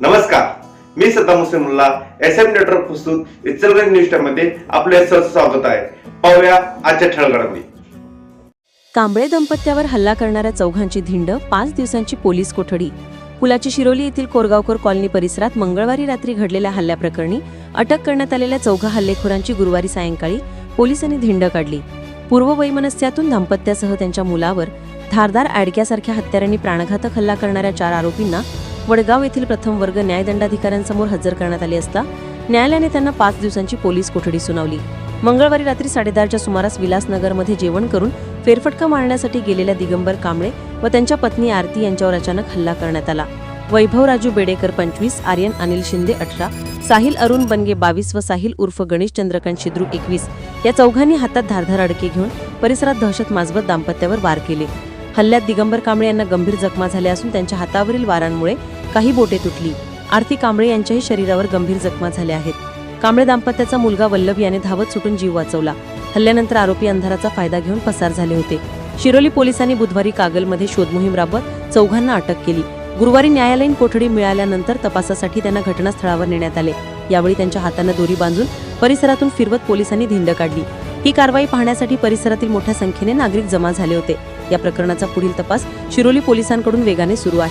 नमस्कार. मी Saddam Hussain S M network पुस्तक इचलगंज न्यूजमध्ये आपले स्वागत आहे. पाहूया आजच्या ठळगडामध्ये कांबळे दंपत्यावर हल्ला करणाऱ्या चौघांची धिंड पाच दिवसांची पोलीस कोठडी. पुलाची शिरोली येथील कोरगावकर कॉलनी परिसरात मंगळवारी रात्री घडलेल्या हल्ल्याप्रकरणी अटक करण्यात आलेल्या चौघा हल्लेखोरांची गुरुवारी सायंकाळी पोलिसांनी धिंड काढली. पूर्ववैमनस्यातून दाम्पत्यासह त्यांच्या मुलावर धारदार आडक्यासारख्या हत्यारांनी प्राणघातक हल्ला करणाऱ्या चार आरोपींना वडगाव येथील प्रथम वर्ग न्यायदंडाधिकाऱ्यांसमोर हजर करण्यात आले असता न्यायालयाने त्यांना पाच दिवसांची पोलीस कोठडी सुनावली. मंगळवारी रात्री साडेदहाच्या सुमारास विलासनगरमध्ये जेवण करून फेरफटका मारण्यासाठी गेलेल्या दिगंबर कांबळे व त्यांच्या पत्नी आरती यांच्यावर अचानक हल्ला करण्यात आला. वैभव राजू बेडेकर पंचवीस आर्यन अनिल शिंदे अठरा साहिल अरुण बनगे बावीस व साहिल उर्फ गणेश चंद्रकांत शिद्रू एकवीस या चौघांनी हातात धारधार अडके घेऊन परिसरात दहशत माजवत दाम्पत्यावर वार केले. हल्ल्यात दिगंबर कांबळे यांना गंभीर जखमा झाल्या असून त्यांच्या हातावरील वारांमुळे काही बोटे तुटली. आरती कांबळे यांच्याही शरीरावर गंभीर जखमा झाल्या आहेत. कांबळे दाम्पत्याचा मुलगा वल्लभ याने धावत सुटून जीव वाचवला. हल्ल्यानंतर आरोपी अंधाराचा फायदा घेऊन पसार झाले होते. शिरोली पोलिसांनी बुधवारी कागलमध्ये शोधमोहीम राबवत चौघांना अटक केली. गुरुवारी न्यायालयीन कोठडी मिळाल्यानंतर तपासासाठी त्यांना घटनास्थळावर नेण्यात आले. यावेळी त्यांच्या हातांना दोरी बांधून परिसरातून फिरवत पोलिसांनी धिंड काढली. ही कारवाई पाहण्यासाठी परिसरातील मोठ्या संख्येने नागरिक जमा झाले होते. या प्रकरणाचा पुढील तपास शिरोली पोलिसांकडून वेगाने सुरू आहे.